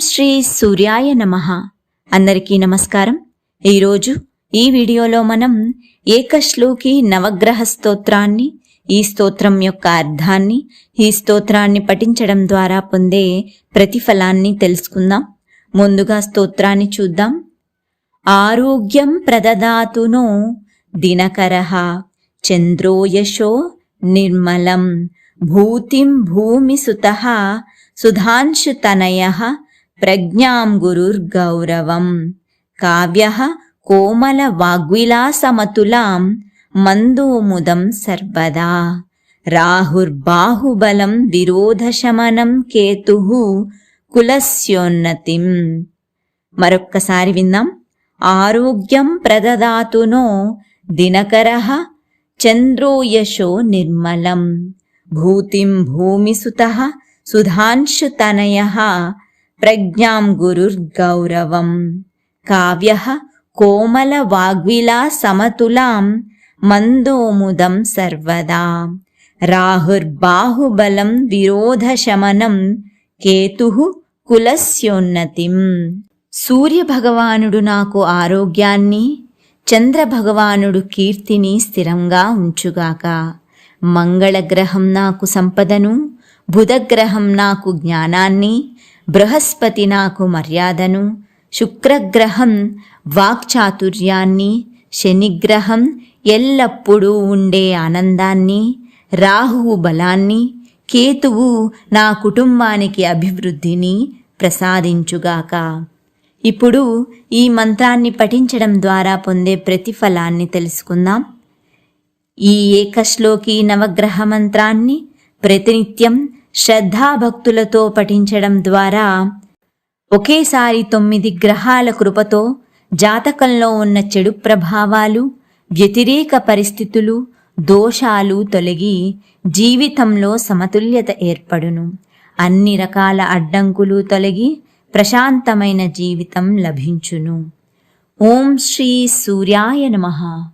శ్రీ సూర్యాయ నమ. అందరికీ నమస్కారం. ఈరోజు ఈ వీడియోలో మనం ఏకశ్లోకి నవగ్రహ స్తోత్రాన్ని ఈ స్తోత్రం యొక్క అర్థాన్ని ఈ స్తోత్రాన్ని పఠించడం ద్వారా పొందే ప్రతిఫలాన్ని తెలుసుకుందాం. ముందుగా స్తోత్రాన్ని చూద్దాం. ఆరోగ్యం ప్రదదాతునో దినకరః చంద్రోయశో నిర్మలం భూతిం భూమిసుతః సుధాంశుతనయः ప్రజ్ఞాం గురుర్గౌరవం. కావ్య కోమల వాగ్విలాసమతులాం మందోముదం సర్వదా. రాహుర్బాహుబలం విరోధశమనం కేతు కులస్యోన్నతిం. మరొక్కసారి విందాం ఆరోగ్యం ప్రదదాతునో దినకర చంద్రో యశో నిర్మలం. భూతిం భూమిసుతః సుధాంశుతనయ ప్రజ్ఞాం గురుర్గౌరవం. కావ్యः సమతులాం మందోముదం సర్వదా. రాహుర్బాహుబలం విరోధశమనం కేతు కులస్యోన్నతిం. సూర్యభగవానుడు నాకు ఆరోగ్యాన్ని చంద్రభగవానుడు కీర్తిని స్థిరంగా ఉంచుగాక. మంగళగ్రహం నాకు సంపదను బుధగ్రహం నాకు జ్ఞానాన్ని బృహస్పతి నాకు మర్యాదను శుక్రగ్రహం వాక్చాతుర్యాన్ని. శనిగ్రహం ఎల్లప్పుడూ ఉండే ఆనందాన్ని. రాహువు బలాన్ని. కేతువు నా కుటుంబానికి అభివృద్ధిని ప్రసాదించుగాక. ఇప్పుడు ఈ మంత్రాన్ని పఠించడం ద్వారా పొందే ప్రతిఫలాన్ని తెలుసుకుందాం. ఈ ఏకశ్లోకి నవగ్రహ మంత్రాన్ని ప్రతినిత్యం శ్రద్ధాభక్తులతో పఠించడం ద్వారా ఒకేసారి తొమ్మిది గ్రహాల కృపతో జాతకంలో ఉన్న చెడు ప్రభావాలు వ్యతిరేక పరిస్థితులు దోషాలు తొలగి జీవితంలో సమతుల్యత ఏర్పడును. అన్ని రకాల అడ్డంకులు తొలగి ప్రశాంతమైన జీవితం లభించును. ఓం శ్రీ సూర్యాయ నమః.